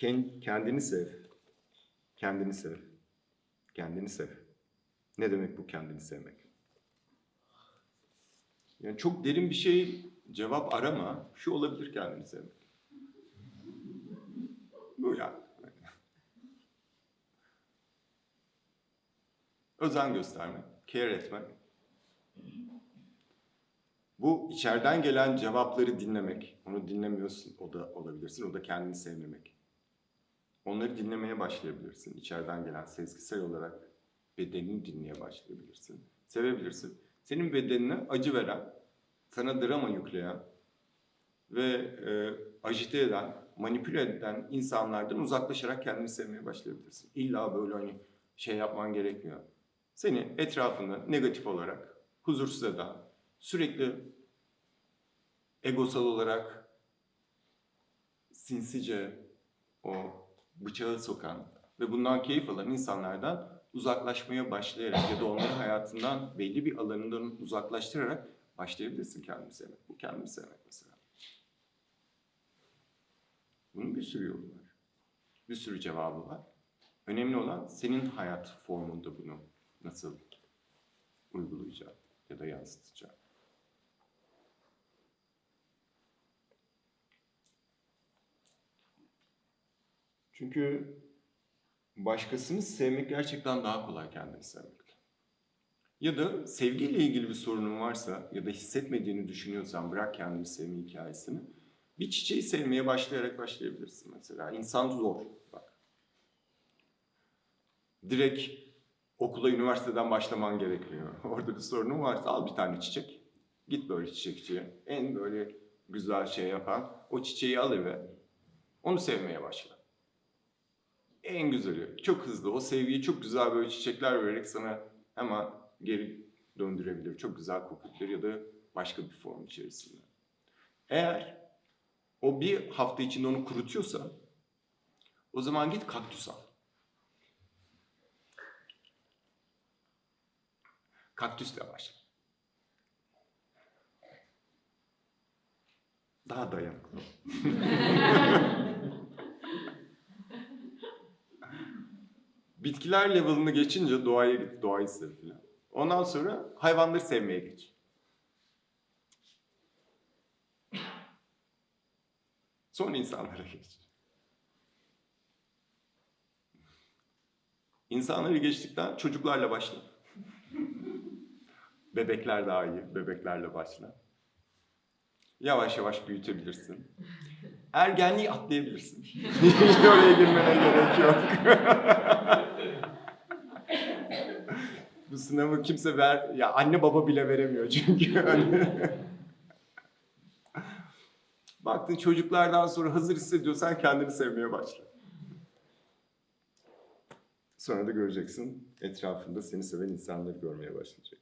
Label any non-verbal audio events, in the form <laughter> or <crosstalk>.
Ken- kendini sev. Kendini sev. Kendini sev. Ne demek bu kendini sevmek? Yani çok derin bir şey cevap arama. Şu olabilir kendini sevmek. Bu yani. Özen göstermek, care etmek. Bu içeriden gelen cevapları dinlemek. Onu dinlemiyorsun, o da olabilirsin. O da kendini sevmemek. Onları dinlemeye başlayabilirsin. İçeriden gelen sezgisel olarak bedenini dinlemeye başlayabilirsin. Sevebilirsin. Senin bedenine acı veren, sana drama yükleyen ve e, ajite eden, manipüle eden insanlardan uzaklaşarak kendini sevmeye başlayabilirsin. İlla böyle hani şey yapman gerekmiyor. Seni etrafında negatif olarak huzursuz eden, sürekli egosal olarak sinsice o bıçağı sokan ve bundan keyif alan insanlardan uzaklaşmaya başlayarak ya da onları hayatından belli bir alanından uzaklaştırarak başlayabilirsin kendini sevmek. Bu kendini sevmek mesela. Bunun bir sürü yolu var. Bir sürü cevabı var. Önemli olan senin hayat formunda bunu nasıl uygulayacağın ya da yansıtacağın. Çünkü başkasını sevmek gerçekten daha kolay kendini sevmekten. Ya da sevgiyle ilgili bir sorunun varsa ya da hissetmediğini düşünüyorsan bırak kendini sevme hikayesini. Bir çiçeği sevmeye başlayarak başlayabilirsin mesela. İnsan zor bak. Direkt okula, üniversiteden başlaman gerekmiyor. <laughs> Orada bir sorunun varsa al bir tane çiçek. Git böyle çiçekçiye. En böyle güzel şey yapan o çiçeği al eve. Onu sevmeye başla. En güzeli. Çok hızlı. O sevgiyi çok güzel böyle çiçekler vererek sana hemen geri döndürebilir. Çok güzel kokabilir ya da başka bir form içerisinde. Eğer o bir hafta içinde onu kurutuyorsa o zaman git kaktüs al. Kaktüsle başla. Daha dayanıklı. <laughs> Bitkiler level'ını geçince doğaya git, doğayı sev filan. Ondan sonra hayvanları sevmeye geç. Sonra insanlara geç. İnsanları geçtikten çocuklarla başla. <laughs> Bebekler daha iyi, bebeklerle başla. Yavaş yavaş büyütebilirsin. Ergenliği atlayabilirsin. <laughs> Hiç oraya girmene gerek yok. <laughs> Sınavı kimse ver, ya anne baba bile veremiyor çünkü. <laughs> Baktın çocuklardan sonra hazır hissediyorsan kendini sevmeye başla. Sonra da göreceksin etrafında seni seven insanları görmeye başlayacak.